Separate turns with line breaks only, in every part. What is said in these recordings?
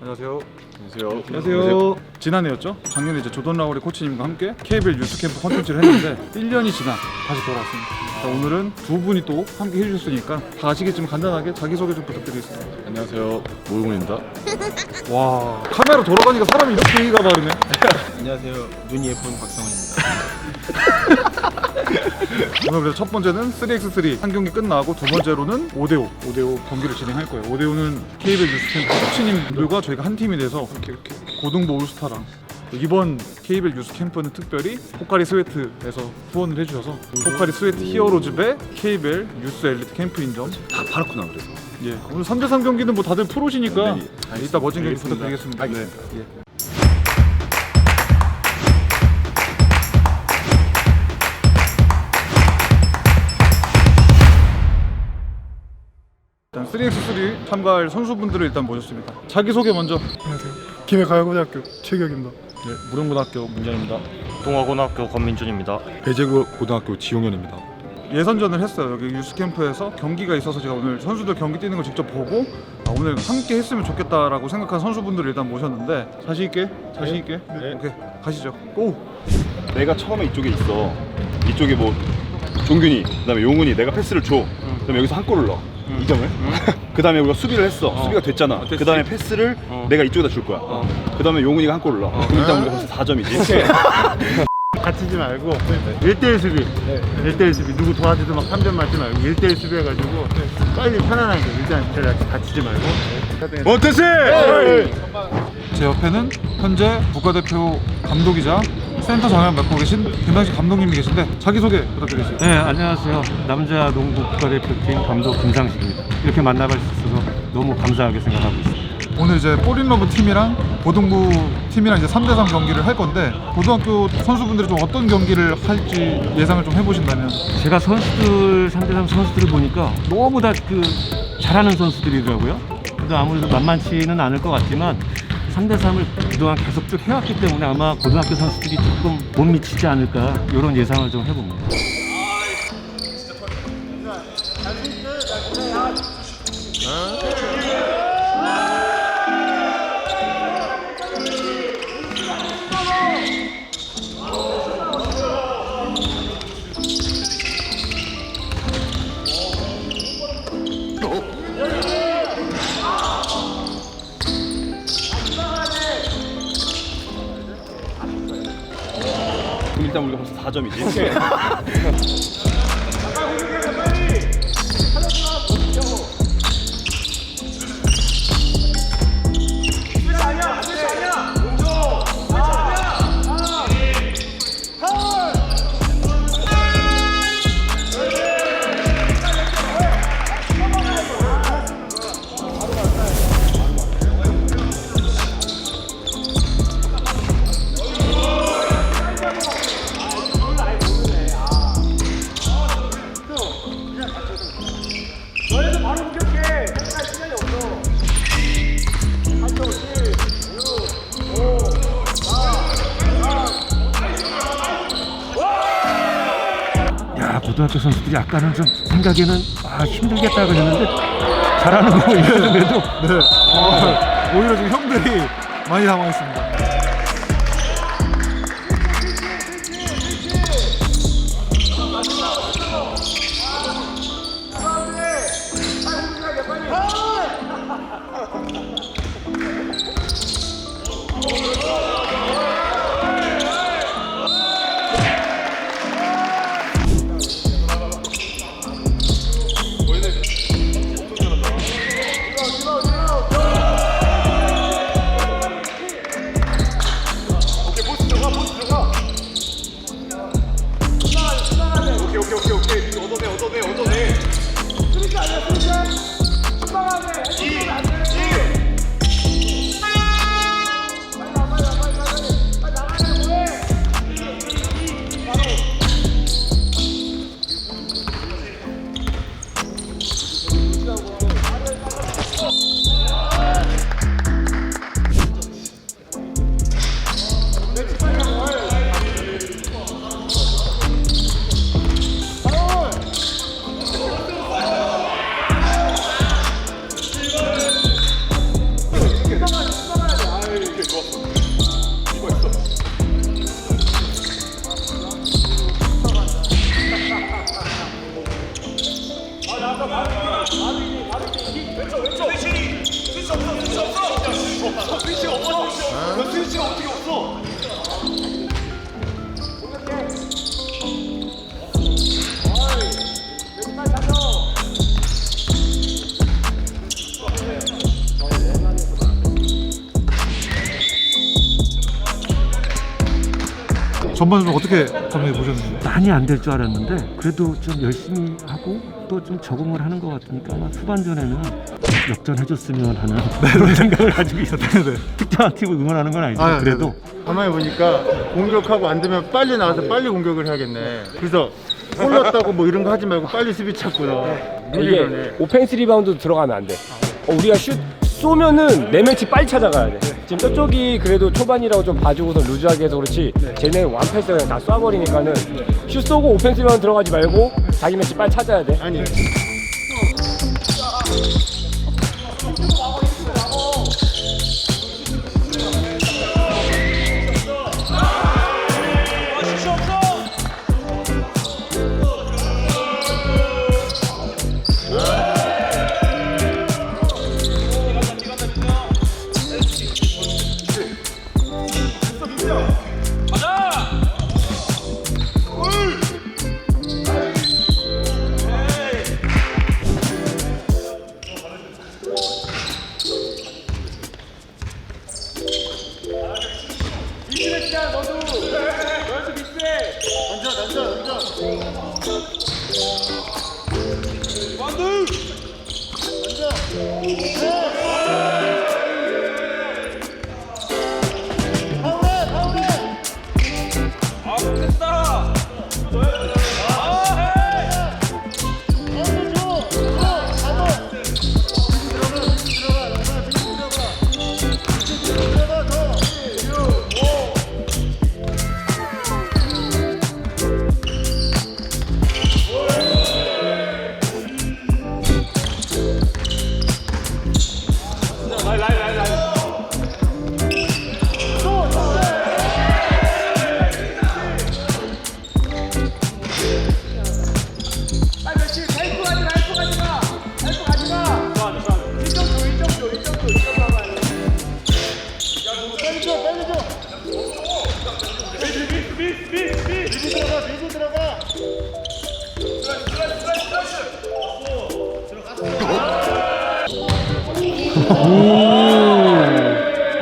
안녕하세요.
안녕하세요.
안녕하세요. 지난해였죠? 작년에 이제 조던 라울의 코치님과 함께 KBL 유스 캠프 컨텐츠를 했는데 1년이 지나 다시 돌아왔습니다. 자, 오늘은 두 분이 또 함께 해주셨으니까 다 아시겠지만 간단하게 자기소개 좀 부탁드리겠습니다.
안녕하세요. 모용훈입니다.
와 카메라 돌아가니까 사람이 이렇게 예의가 바르네.
안녕하세요. 눈이 예쁜 박성훈입니다.
오늘 그래서 첫 번째는 3x3 한 경기 끝나고 두 번째로는 5대5 5대5 경기를 진행할 거예요 5대5는 KBL 유스 캠프 코치님들과 저희가 한 팀이 돼서 이렇게 이렇게 고등부 올스타랑 이번 KBL 유스 캠프는 특별히 포카리 스웨트에서 후원을 해주셔서 포카리 스웨트 히어로즈 배 KBL 유스 엘리트 캠프인
점다 파랗구나 그래서.
예. 오늘 3대3 경기는 뭐 다들 프로시니까
네,
아, 이따 멋진 경기
알겠습니다.
부탁드리겠습니다
알겠습니다.
네. 예. 참가할 선수분들을 일단 모셨습니다. 자기소개 먼저.
안녕하세요. 김해가야고등학교 최격입니다.
네, 무릉고등학교 문정입니다.
동화고등학교 권민준입니다.
배제고 고등학교 지용현입니다.
예선전을 했어요. 여기 유스캠프에서 경기가 있어서 제가 오늘 선수들 경기 뛰는 걸 직접 보고 아, 오늘 함께 했으면 좋겠다라고 생각한 선수분들을 일단 모셨는데 자신 있게, 자신 있게. 오케이, 가시죠. 고.
내가 처음에 이쪽에 있어. 이쪽에 뭐 종균이, 그다음에 용훈이 내가 패스를 줘. 그럼 여기서 한 골을 넣어. 이 점을. 그 다음에 우리가 수비를 했어. 수비가 됐잖아.
됐지.
그 다음에 패스를 내가 이쪽에다 줄 거야. 그다음에 용훈이가 한 골을 넣어. 그럼 일단 우리가 벌써 4점이지.
다치지 말고 1대1 수비. 1대1 수비. 누구 도와주도 막 3점 맞지 말고 1대1 수비 해가지고 빨리 편안하게 일단 제가 다치지 말고.
원태스!
제 옆에는 현재 국가대표 감독이자 센터 장을 맡고 계신 김상식 감독님이 계신데 자기소개 부탁드리겠습니다.
네, 안녕하세요. 남자 농구 국가대표팀 감독 김상식입니다. 이렇게 만나뵐 수 있어서 너무 감사하게 생각하고 있습니다.
오늘 이제 뽀린러브 팀이랑 고등부 팀이랑 이제 3대3 경기를 할 건데 고등학교 선수분들이 좀 어떤 경기를 할지 예상을 좀 해보신다면
제가 선수들, 3대3 선수들을 보니까 너무 다 그 잘하는 선수들이더라고요. 그래도 아무래도 만만치는 않을 것 같지만 3대3을 그동안 계속 쭉 해왔기 때문에 아마 고등학교 선수들이 조금 못 미치지 않을까 이런 예상을 좀 해봅니다.
그 4점이지.
고등학교 선수들이 아까는 좀 생각에는 아, 힘들겠다 그랬는데 잘하는 거 보이는데도
네. 어, 오히려 지금 형들이 많이 당황했습니다. Father. 전반전 어떻게 감독님 보셨는지?
많이 안 될 줄 알았는데 그래도 좀 열심히 하고 또 좀 적응을 하는 것 같으니까 아마 후반전에는 역전해줬으면 하는 그런 생각을 가지고 있었는데 특정한 팀을 응원하는 건 아니지만
아,
그래도
가만히 보니까 공격하고 안 되면 빨리 나와서 빨리 공격을 해야겠네. 그래서 홀랐다고 뭐 이런 거 하지 말고 빨리 수비. 미리
이게. 오펜스 리바운드 들어가면 안 돼. 어, 우리가 슛 쏘면은 네 매치 빨리 찾아가야 돼. 지금 저쪽이 그래도 초반이라고 좀 봐주고서 루즈하게 해서 그렇지. 쟤네는 완패스 그냥 다 쏴버리니까는 슛 쏘고 오펜스 리바운드 들어가지 말고 자기 매치 빨리 찾아야 돼.
아니 완두! 완두!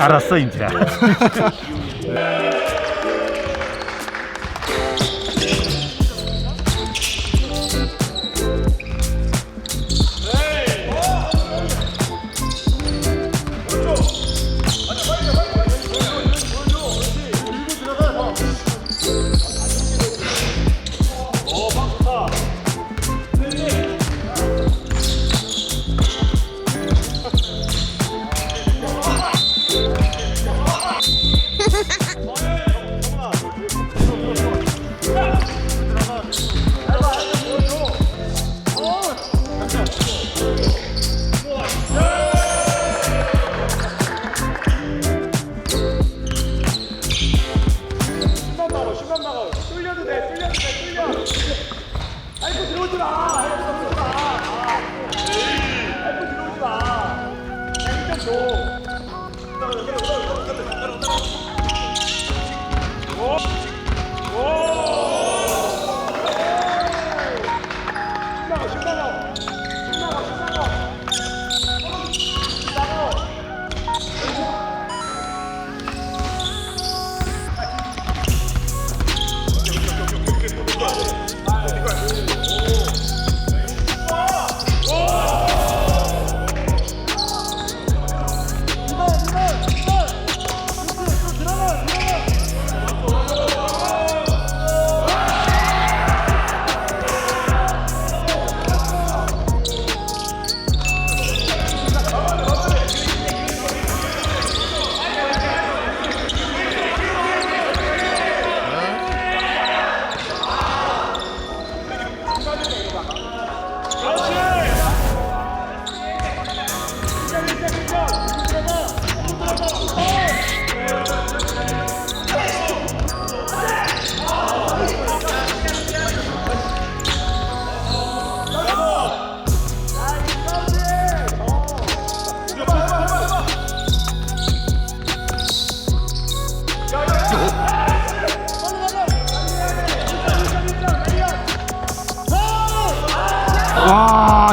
알았어 이제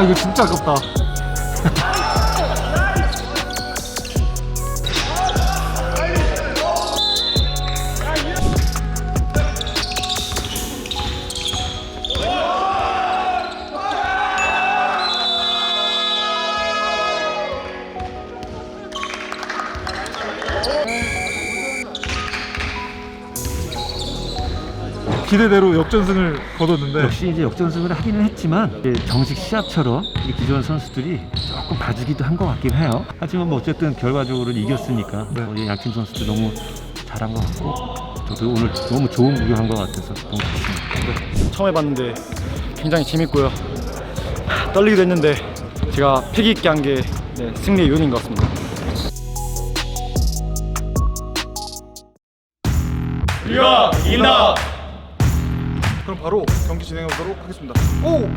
이거 진짜 아깝다. 기대대로 역전승을 거뒀는데
역시 이제 역전승을 하기는 했지만 이제 정식 시합처럼 이 기존 선수들이 조금 봐주기도 한 것 같긴 해요. 하지만 뭐 어쨌든 결과적으로 이겼으니까
네.
뭐 양팀 선수들 너무 잘한 것 같고 저도 오늘 너무 좋은 구경한 것 같아서 너무 좋습니다.
처음 해봤는데 굉장히 재밌고요. 떨리기도 했는데 제가 패기 있게 한 게 승리의 요인인 것 같습니다.
그럼 바로 경기 진행해 보도록 하겠습니다. 오!